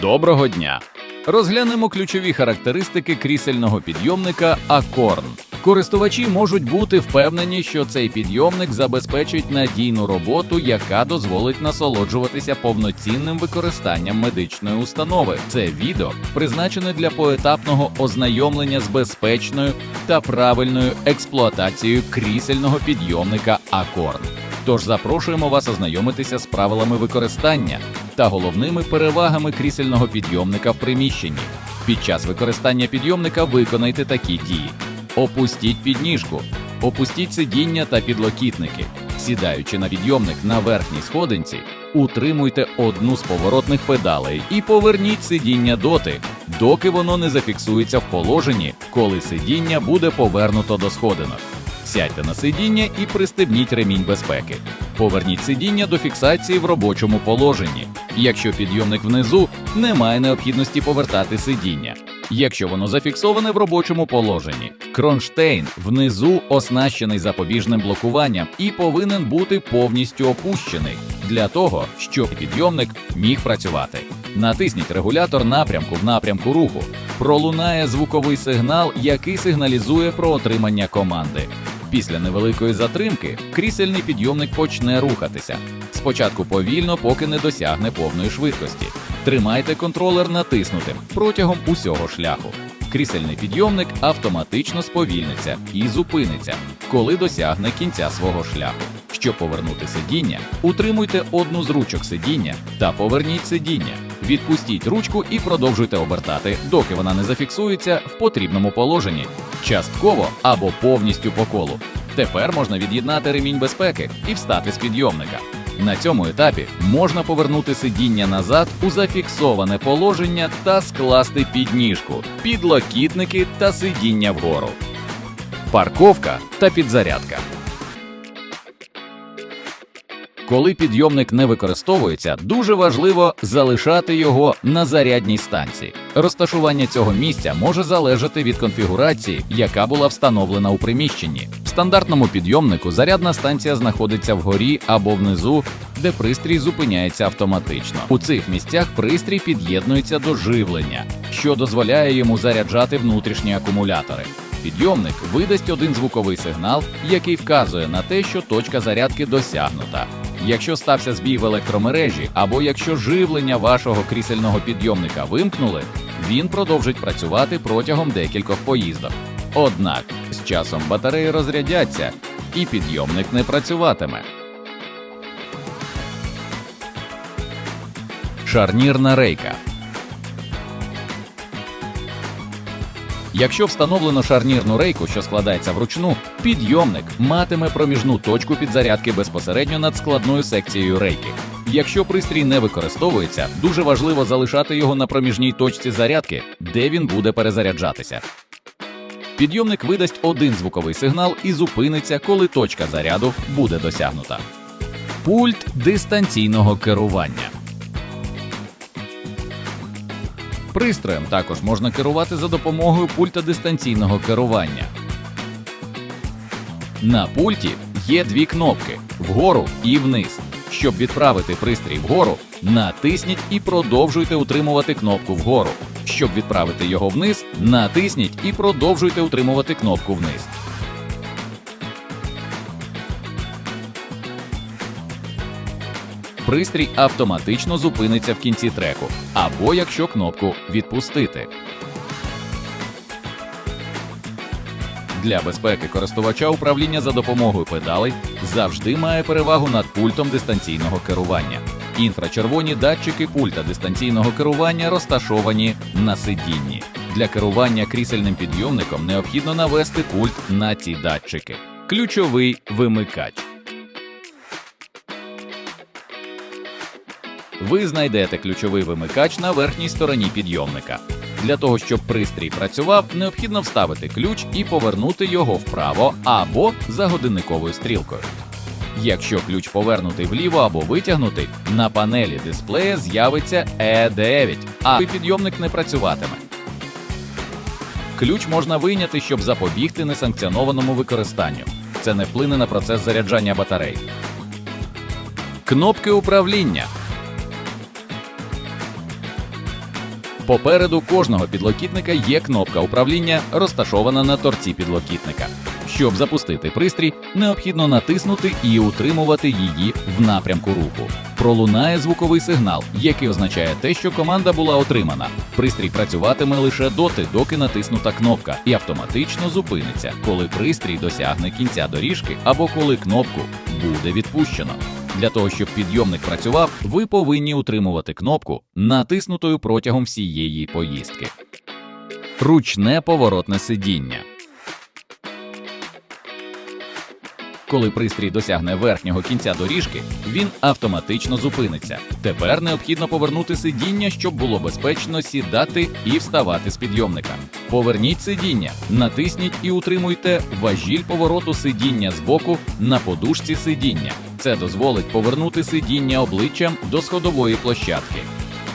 Доброго дня! Розглянемо ключові характеристики крісельного підйомника Акорн. Користувачі можуть бути впевнені, що цей підйомник забезпечить надійну роботу, яка дозволить насолоджуватися повноцінним використанням медичної установи. Це відео призначене для поетапного ознайомлення з безпечною та правильною експлуатацією крісельного підйомника Акорн. Тож запрошуємо вас ознайомитися з правилами використання та головними перевагами крісельного підйомника в приміщенні. Під час використання підйомника виконайте такі дії: опустіть підніжку, опустіть сидіння та підлокітники. Сідаючи на підйомник на верхній сходинці, утримуйте одну з поворотних педалей і поверніть сидіння доти, доки воно не зафіксується в положенні, коли сидіння буде повернуто до сходинок. Сядьте на сидіння і пристебніть ремінь безпеки. Поверніть сидіння до фіксації в робочому положенні. Якщо підйомник внизу, немає необхідності повертати сидіння. Якщо воно зафіксоване в робочому положенні, кронштейн внизу оснащений запобіжним блокуванням і повинен бути повністю опущений для того, щоб підйомник міг працювати. Натисніть регулятор напрямку в напрямку руху. Пролунає звуковий сигнал, який сигналізує про отримання команди. Після невеликої затримки крісельний підйомник почне рухатися. Спочатку повільно, поки не досягне повної швидкості. Тримайте контролер натиснутим протягом усього шляху. Крісельний підйомник автоматично сповільниться і зупиниться, коли досягне кінця свого шляху. Щоб повернути сидіння, утримуйте одну з ручок сидіння та поверніть сидіння. Відпустіть ручку і продовжуйте обертати, доки вона не зафіксується в потрібному положенні, частково або повністю по колу. Тепер можна від'єднати ремінь безпеки і встати з підйомника. На цьому етапі можна повернути сидіння назад у зафіксоване положення та скласти підніжку, підлокітники та сидіння вгору. Парковка та підзарядка. Коли підйомник не використовується, дуже важливо залишати його на зарядній станції. Розташування цього місця може залежати від конфігурації, яка була встановлена у приміщенні. В стандартному підйомнику зарядна станція знаходиться вгорі або внизу, де пристрій зупиняється автоматично. У цих місцях пристрій під'єднується до живлення, що дозволяє йому заряджати внутрішні акумулятори. Підйомник видасть один звуковий сигнал, який вказує на те, що точка зарядки досягнута. Якщо стався збій в електромережі, або якщо живлення вашого крісельного підйомника вимкнули, він продовжить працювати протягом декількох поїздок. Однак з часом батареї розрядяться, і підйомник не працюватиме. Шарнірна рейка. Якщо встановлено шарнірну рейку, що складається вручну, підйомник матиме проміжну точку підзарядки безпосередньо над складною секцією рейки. Якщо пристрій не використовується, дуже важливо залишати його на проміжній точці зарядки, де він буде перезаряджатися. Підйомник видасть один звуковий сигнал і зупиниться, коли точка заряду буде досягнута. Пульт дистанційного керування. Пристроєм також можна керувати за допомогою пульта дистанційного керування. На пульті є дві кнопки вгору і вниз. Щоб відправити пристрій вгору, натисніть і продовжуйте утримувати кнопку вгору. Щоб відправити його вниз, натисніть і продовжуйте утримувати кнопку вниз. Пристрій автоматично зупиниться в кінці треку, або якщо кнопку відпустити. Для безпеки користувача управління за допомогою педалей завжди має перевагу над пультом дистанційного керування. Інфрачервоні датчики пульта дистанційного керування розташовані на сидінні. Для керування крісельним підйомником необхідно навести пульт на ці датчики. Ключовий вимикач. Ви знайдете ключовий вимикач на верхній стороні підйомника. Для того, щоб пристрій працював, необхідно вставити ключ і повернути його вправо або за годинниковою стрілкою. Якщо ключ повернутий вліво або витягнутий, на панелі дисплея з'явиться E9, а підйомник не працюватиме. Ключ можна вийняти, щоб запобігти несанкціонованому використанню. Це не вплине на процес заряджання батарей. Кнопки управління. Попереду кожного підлокітника є кнопка управління, розташована на торці підлокітника. Щоб запустити пристрій, необхідно натиснути і утримувати її в напрямку руху. Пролунає звуковий сигнал, який означає те, що команда була отримана. Пристрій працюватиме лише доти, доки натиснута кнопка, і автоматично зупиниться, коли пристрій досягне кінця доріжки або коли кнопку буде відпущено. Для того, щоб підйомник працював, ви повинні утримувати кнопку, натиснутою протягом всієї поїздки. Ручне поворотне сидіння. Коли пристрій досягне верхнього кінця доріжки, він автоматично зупиниться. Тепер необхідно повернути сидіння, щоб було безпечно сідати і вставати з підйомника. Поверніть сидіння, натисніть і утримуйте важіль повороту сидіння з боку на подушці сидіння. Це дозволить повернути сидіння обличчям до сходової площадки.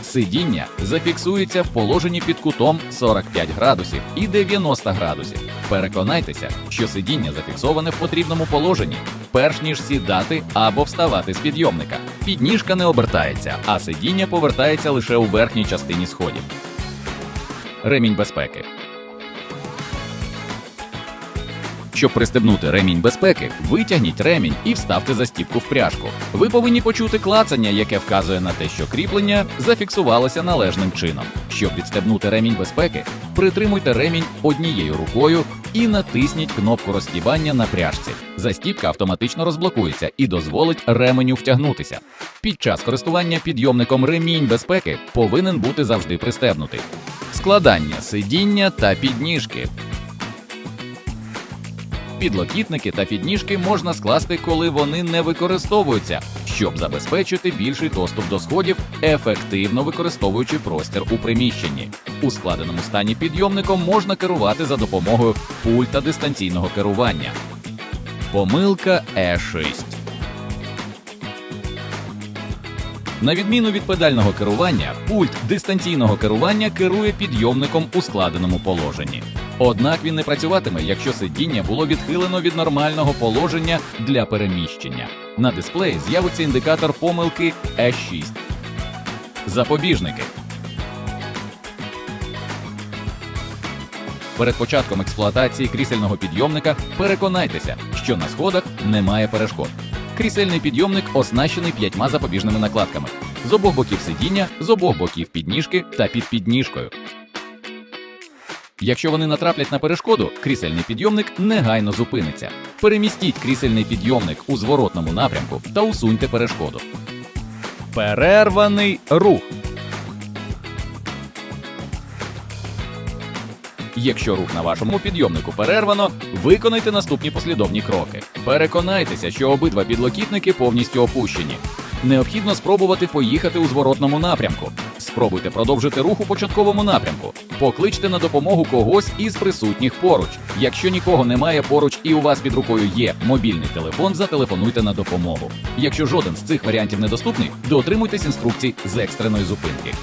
Сидіння зафіксується в положенні під кутом 45 градусів і 90 градусів. Переконайтеся, що сидіння зафіксоване в потрібному положенні, перш ніж сідати або вставати з підйомника. Підніжка не обертається, а сидіння повертається лише у верхній частині сходів. Ремінь безпеки. Щоб пристебнути ремінь безпеки, витягніть ремінь і вставте застібку в пряжку. Ви повинні почути клацання, яке вказує на те, що кріплення зафіксувалося належним чином. Щоб відстебнути ремінь безпеки, притримуйте ремінь однією рукою і натисніть кнопку розстібання на пряжці. Застібка автоматично розблокується і дозволить ременю втягнутися. Під час користування підйомником ремінь безпеки повинен бути завжди пристебнутий. Складання сидіння та підніжки. Підлокітники та підніжки можна скласти, коли вони не використовуються, щоб забезпечити більший доступ до сходів, ефективно використовуючи простір у приміщенні. У складеному стані підйомником можна керувати за допомогою пульта дистанційного керування. Помилка E6 На відміну від педального керування, пульт дистанційного керування керує підйомником у складеному положенні. Однак він не працюватиме, якщо сидіння було відхилено від нормального положення для переміщення. На дисплеї з'явиться індикатор помилки E6. Запобіжники. Перед початком експлуатації крісельного підйомника переконайтеся, що на сходах немає перешкод. Крісельний підйомник оснащений п'ятьма запобіжними накладками з обох боків сидіння, з обох боків підніжки та під підніжкою. Якщо вони натраплять на перешкоду, крісельний підйомник негайно зупиниться. Перемістіть крісельний підйомник у зворотному напрямку та усуньте перешкоду. Перерваний рух. Якщо рух на вашому підйомнику перервано, виконайте наступні послідовні кроки. Переконайтеся, що обидва підлокітники повністю опущені. Необхідно спробувати поїхати у зворотному напрямку. Спробуйте продовжити рух у початковому напрямку. Покличте на допомогу когось із присутніх поруч. Якщо нікого немає поруч і у вас під рукою є мобільний телефон, зателефонуйте на допомогу. Якщо жоден з цих варіантів недоступний, дотримуйтесь інструкцій з екстреної зупинки.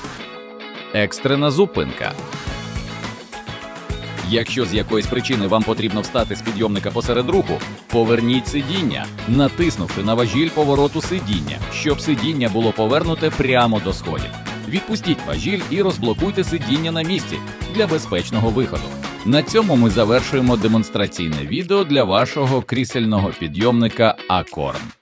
Екстрена зупинка. Якщо з якоїсь причини вам потрібно встати з підйомника посеред руху, поверніть сидіння, натиснувши на важіль повороту сидіння, щоб сидіння було повернуте прямо до сходів. Відпустіть важіль і розблокуйте сидіння на місці для безпечного виходу. На цьому ми завершуємо демонстраційне відео для вашого крісельного підйомника Акорн.